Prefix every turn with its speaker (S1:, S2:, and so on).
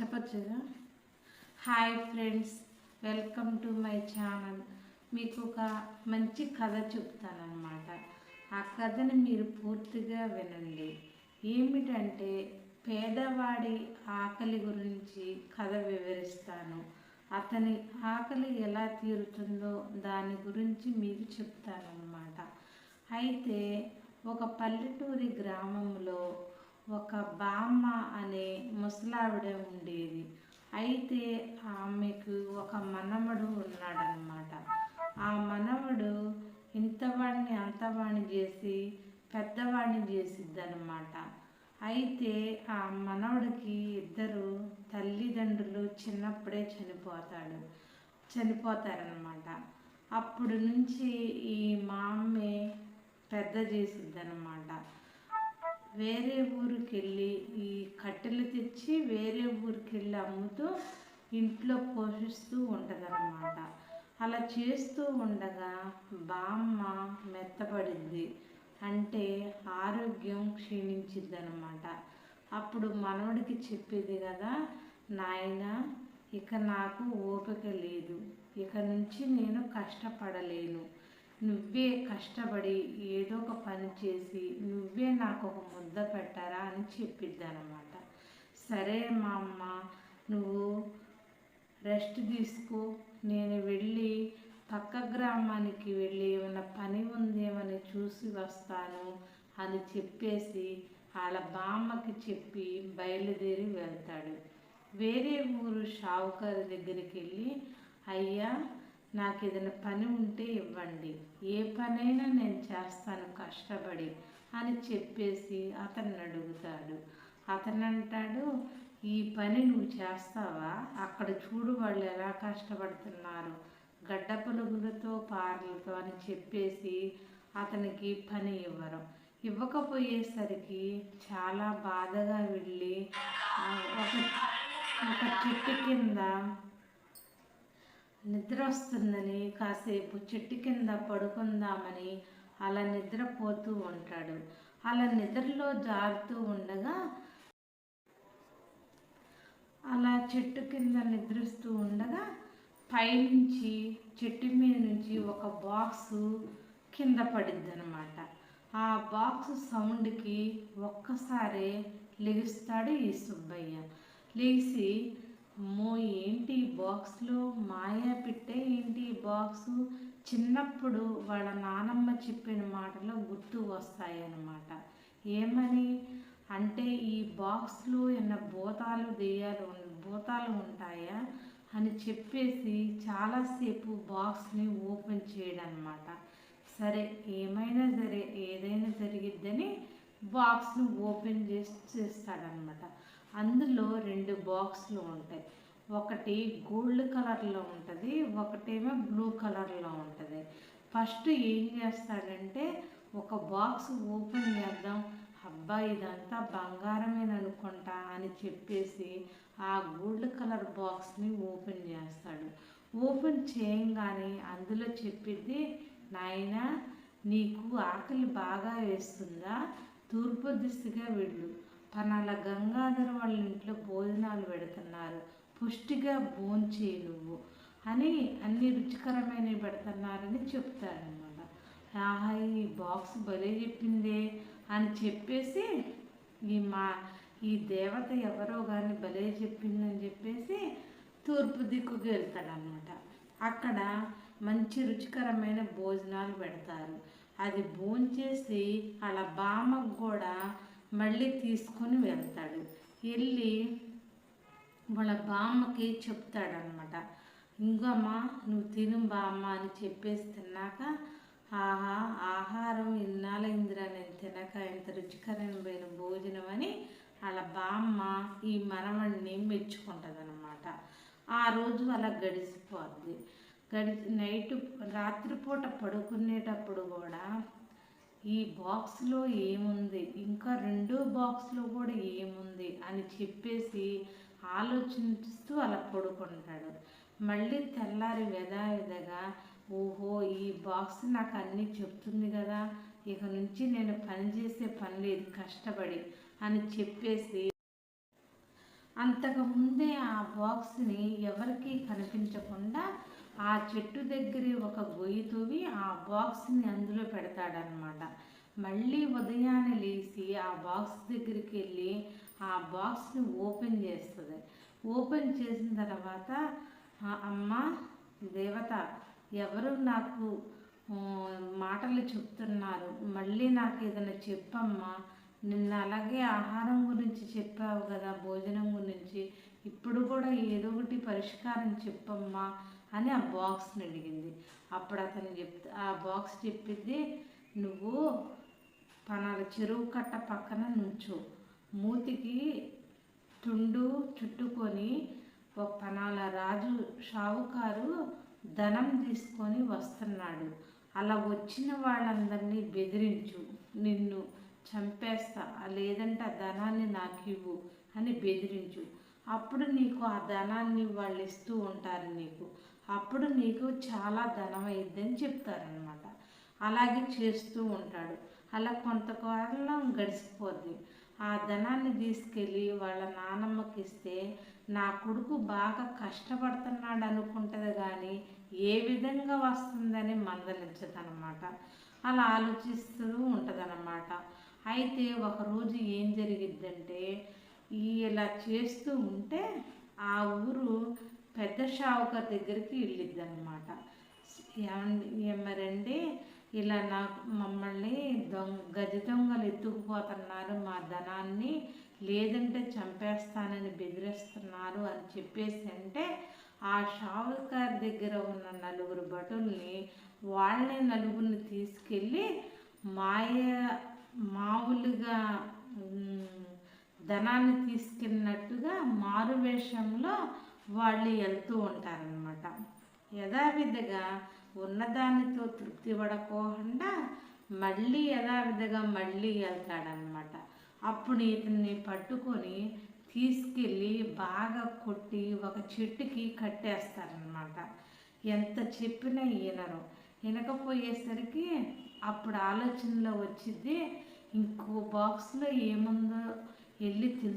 S1: చెప్పచ్చుగా hi friends welcome to my channel. మీకు ఒక మంచి కథ చెప్తానమాట ఆ కథని మీరు పూర్తిగా వినండి. ఏమిటంటే పేదవాడి ఆకలి గురించి కథ వివరిస్తాను. అతని ఆకలి ఎలా తీరుతుందో దాని గురించి మీకు చెప్తానన్నమాట. అయితే ఒక పల్లెటూరి గ్రామంలో ఒక బామ్మ అనే ముసలావిడ ఉండేది. అయితే ఆమెకు ఒక మనవడు ఉన్నాడనమాట ఆ మనవడు ఇంతవాడిని అంతవాణి చేసి పెద్దవాడిని చేసిద్దనమాట అయితే ఆ మనవడికి ఇద్దరు తల్లిదండ్రులు చిన్నప్పుడే చనిపోతాడు చనిపోతారనమాట అప్పుడు నుంచి ఈ మా అమ్మే పెద్ద చేసిద్దనమాట వేరే ఊరికి వెళ్ళి ఈ కట్టెలు తెచ్చి వేరే ఊరికి వెళ్ళి అమ్ముతూ ఇంట్లో పోషిస్తూ ఉంటుందన్నమాట. అలా చేస్తూ ఉండగా బామ్మ మెత్తపడింది అంటే ఆరోగ్యం క్షీణించిందనమాట అప్పుడు మనవడికి చెప్పేది కదా నాయన ఇక నాకు ఓపిక లేదు. ఇక నుంచి నేను కష్టపడలేను. నువ్వే కష్టపడి ఏదో ఒక పని చేసి నువ్వే నాకు ఒక ముద్ద పెట్టారా అని చెప్పిద్దనమాట సరే మా అమ్మ నువ్వు రెస్ట్ తీసుకో. నేను వెళ్ళి పక్క గ్రామానికి వెళ్ళి ఏమైనా పని ఉందేమని చూసి వస్తాను అని చెప్పేసి వాళ్ళ బామ్మకి చెప్పి బయలుదేరి వెళ్తాడు. వేరే ఊరు షావుకారు దగ్గరికి వెళ్ళి అయ్యా నాకు ఏదైనా పని ఉంటే ఇవ్వండి. ఏ పనైనా నేను చేస్తాను కష్టపడి అని చెప్పేసి అతన్ని అడుగుతాడు. అతను అంటాడు ఈ పని నువ్వు చేస్తావా? అక్కడ చూడు వాళ్ళు ఎలా కష్టపడుతున్నారు. గడ్డ పులుగులతో పార్లతో అని చెప్పేసి అతనికి పని ఇవ్వరు. ఇవ్వకపోయేసరికి చాలా బాధగా వెళ్ళి ఒక ఒక చెట్టు కింద నిద్ర వస్తుందని కాసేపు చెట్టు కింద పడుకుందామని అలా నిద్రపోతూ ఉంటాడు. అలా నిద్రలో జారుతూ ఉండగా అలా చెట్టు కింద నిద్రిస్తూ ఉండగా పైనుంచి చెట్టు మీద నుంచి ఒక బాక్సు కింద పడిద్ది అనమాట ఆ బాక్స్ సౌండ్కి ఒక్కసారి లెగుస్తాడు ఈ సుబ్బయ్య. లేచి అమ్మో ఏంటి బాక్స్లో మాయా పిట్టే ఏంటి బాక్స్ బాక్సు? చిన్నప్పుడు వాళ్ళ నానమ్మ చెప్పిన మాటలు గుర్తు వస్తాయి అన్నమాట ఏమని? అంటే ఈ బాక్స్లో ఏమైనా భూతాలు దెయ్యాలు భూతాలు ఉంటాయా? అని చెప్పేసి చాలాసేపు బాక్స్ని ఓపెన్ చేయడనమాట సరే ఏమైనా సరే ఏదైనా జరిగిద్దని బాక్స్ను ఓపెన్ చేసి చేస్తాడనమాట అందులో రెండు బాక్స్లు ఉంటాయి. ఒకటి గోల్డ్ కలర్లో ఉంటుంది ఒకటేమో బ్లూ కలర్లో ఉంటుంది. ఫస్ట్ ఏం చేస్తాడంటే ఒక బాక్స్ ఓపెన్ చేద్దాం. అబ్బా ఇదంతా బంగారమేన అనుకుంటా అని చెప్పేసి ఆ గోల్డ్ కలర్ బాక్స్ని ఓపెన్ చేస్తాడు. ఓపెన్ చేయంగానే అందులో చెప్పింది నాయనా నీకు ఆకలి బాగా వేస్తుందా? తూర్పు దిశగా వెళ్ళు. పనాల గంగాధర వాళ్ళ ఇంట్లో భోజనాలు పెడుతున్నారు. పుష్టిగా భోంచే నువ్వు అని అన్ని రుచికరమైనవి పెడుతున్నారని చెప్తారనమాట ఆహా ఈ బాక్స్ భలే చెప్పిందే అని చెప్పేసి ఈ మా ఈ దేవత ఎవరో కానీ భలే చెప్పిందని చెప్పేసి తూర్పు దిక్కుకి వెళ్తాడనమాట అక్కడ మంచి రుచికరమైన భోజనాలు పెడతారు. అది భోంచేసి వాళ్ళ బామ్మకు కూడా మళ్ళీ తీసుకొని వెళ్తాడు. వెళ్ళి వాళ్ళ బామ్మకి చెప్తాడనమాట ఇంకమ్మా నువ్వు తిను బామ్మ అని చెప్పేసి తిన్నాక ఆహా ఆహారం ఇన్నాళ్ళైందిరా నేను తినక ఇంత రుచికరమైన భోజనం అని వాళ్ళ బామ్మ ఈ మనవడిని మెచ్చుకుంటుంది అనమాట ఆ రోజు అలా గడిచిపోద్ది. గడిచి నైట్ రాత్రిపూట పడుకునేటప్పుడు కూడా ఈ బాక్స్లో ఏముంది? ఇంకా రెండో బాక్స్లో కూడా ఏముంది? అని చెప్పేసి ఆలోచిస్తూ అలా పడుకుంటాడు. మళ్ళీ తెల్లారి వెదావిదగా ఓహో ఈ బాక్స్ నాకు అన్నీ చెప్తుంది కదా ఇక నుంచి నేను పని చేసే పని లేదు కష్టపడి అని చెప్పేసి అంతకు ముందే ఆ బాక్స్ని ఎవరికీ కనిపించకుండా ఆ చెట్టు దగ్గర ఒక గొయ్యి తవ్వి ఆ బాక్స్ని అందులో పెడతాడనమాట మళ్ళీ ఉదయాన్నే లేచి ఆ బాక్స్ దగ్గరికి వెళ్ళి ఆ బాక్స్ని ఓపెన్ చేస్తుంది. ఓపెన్ చేసిన తర్వాత అమ్మ దేవత ఎవరు నాకు మాటలు చెప్తున్నారు? మళ్ళీ నాకు ఏదైనా చెప్పమ్మా. నిన్న అలాగే ఆహారం గురించి చెప్పావు కదా భోజనం గురించి. ఇప్పుడు కూడా ఏదో ఒకటి పరిష్కారం చెప్పమ్మా. అని ఆ బాక్స్ని అడిగింది. అప్పుడు అతను చెప్తే ఆ బాక్స్ చెప్పింది నువ్వు పనాల చెరువు కట్ట పక్కన నుంచో. మూతికి తుండు చుట్టుకొని ఒక పనాల రాజు షావుకారు ధనం తీసుకొని వస్తున్నాడు. అలా వచ్చిన వాళ్ళందరినీ బెదిరించు. నిన్ను చంపేస్తా. లేదంటే ఆ ధనాన్ని నాకు ఇవ్వు అని బెదిరించు. అప్పుడు నీకు ఆ ధనాన్ని వాళ్ళు ఇస్తూ ఉంటారు నీకు. అప్పుడు నీకు చాలా ధనం అయిద్దని చెప్తారనమాట అలాగే చేస్తూ ఉంటాడు. అలా కొంతకాలం గడిచిపోద్ది. ఆ ధనాన్ని తీసుకెళ్ళి వాళ్ళ నానమ్మకి ఇస్తే నా కొడుకు బాగా కష్టపడుతున్నాడు అనుకుంటుంది కానీ ఏ విధంగా వస్తుందని మందలించదనమాట అలా ఆలోచిస్తూ ఉంటుందన్నమాట. అయితే ఒకరోజు ఏం జరిగిద్దంటే ఇలా చేస్తూ ఉంటే ఆ ఊరు పెద్ద షావుకార్ దగ్గరికి వెళ్ళిద్దనమాట ఏమరండి ఇలా నాకు మమ్మల్ని దొంగ గది దొంగలు ఎత్తుకుపోతున్నారు మా ధనాన్ని లేదంటే చంపేస్తానని బెదిరిస్తున్నారు అని చెప్పేసి అంటే ఆ షావుకార్ దగ్గర ఉన్న నలుగురు భటుల్ని వాళ్ళని నలుగురిని తీసుకెళ్ళి మాయ మామూలుగా ధనాన్ని తీసుకెళ్ళినట్టుగా మారు వేషంలో వాళ్ళు వెళ్తూ ఉంటారనమాట యథావిధిగా ఉన్నదానితో తృప్తి పడకోకుండా మళ్ళీ యథావిధిగా మళ్ళీ వెళ్తాడనమాట అప్పుడు ఇతన్ని పట్టుకొని తీసుకెళ్ళి బాగా కొట్టి ఒక చెట్టుకి కట్టేస్తారనమాట ఎంత చెప్పినా ఈనరు వినకపోయేసరికి అప్పుడు ఆలోచనలో వచ్చింది ఇంకో బాక్స్లో ఏముందో వెళ్ళి తెలుసు